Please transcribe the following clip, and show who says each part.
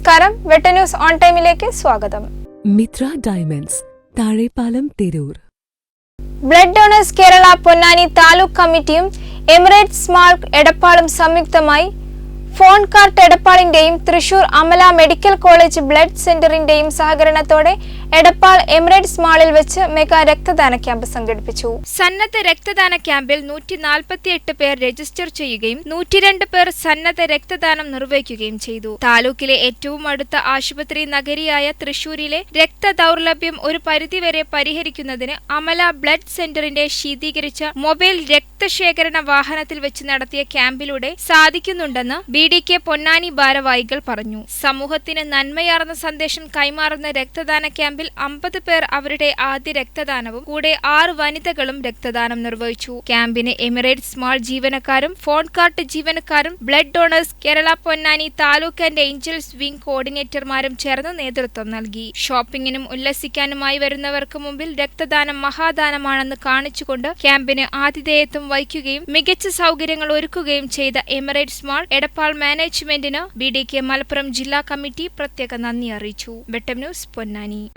Speaker 1: നമസ്കാരം. വെട്ട news on ടൈമിലേക്ക് സ്വാഗതം.
Speaker 2: Mithra diamonds Thazhepalam Tirur.
Speaker 1: Blood donors Kerala Ponnani taluk കമ്മിറ്റിയും എമിറേറ്റ്സ് മാർക്ക് എടപ്പാളും സംയുക്തമായി phone cart എടപ്പാളിന്റെയും Thrissur Amala medical college blood സെന്ററിന്റെയും സഹകരണത്തോടെ എടപ്പാൾ എമിറേറ്റ്സ് മാളിൽ വെച്ച് മെഗാ രക്തദാന ക്യാമ്പ് സംഘടിപ്പിച്ചു. സന്നദ്ധ രക്തദാന ക്യാമ്പിൽ നൂറ്റി നാൽപ്പത്തിയെട്ട് പേർ രജിസ്റ്റർ ചെയ്യുകയും നൂറ്റിരണ്ട് പേർ സന്നദ്ധ രക്തദാനം നിർവഹിക്കുകയും ചെയ്തു. താലൂക്കിലെ ഏറ്റവും അടുത്ത ആശുപത്രി നഗരിയായ തൃശൂരിലെ രക്തദൗർലഭ്യം ഒരു പരിധിവരെ പരിഹരിക്കുന്നതിന് അമല ബ്ലഡ് സെന്ററിന്റെ ശീതീകരിച്ച മൊബൈൽ രക്തശേഖരണ വാഹനത്തിൽ വെച്ച് നടത്തിയ ക്യാമ്പിലൂടെ സാധിക്കുന്നുണ്ടെന്ന് B D D K Ponnani ഭാരവാഹികൾ പറഞ്ഞു. സമൂഹത്തിന് നന്മയാർന്ന സന്ദേശം കൈമാറുന്ന രക്തദാന ക്യാമ്പിൽ അമ്പത് പേർ അവരുടെ ആദ്യ രക്തദാനവും കൂടെ ആറ് വനിതകളും രക്തദാനം നിർവഹിച്ചു. ക്യാമ്പിന് എമിറേറ്റ്സ് മാൾ ജീവനക്കാരും ഫോൺ കാർട്ട് ജീവനക്കാരും blood donors Kerala Ponnani taluk and angels wing കോർഡിനേറ്റർമാരും ചേർന്ന് നേതൃത്വം നൽകി. ഷോപ്പിംഗിനും ഉല്ലസിക്കാനുമായി വരുന്നവർക്ക് മുമ്പിൽ രക്തദാനം മഹാദാനമാണെന്ന് കാണിച്ചുകൊണ്ട് ക്യാമ്പിന് ആതിഥേയത്വം വഹിക്കുകയും മികച്ച സൗകര്യങ്ങൾ ഒരുക്കുകയും ചെയ്ത എമിറേറ്റ്സ് മാൾ എടപ്പാൾ മാനേജ്മെന്റിന് ബി ഡി കെ മലപ്പുറം ജില്ലാ കമ്മിറ്റി പ്രത്യേക നന്ദി അറിയിച്ചു. വെട്ടം ന്യൂസ് പൊന്നാനി.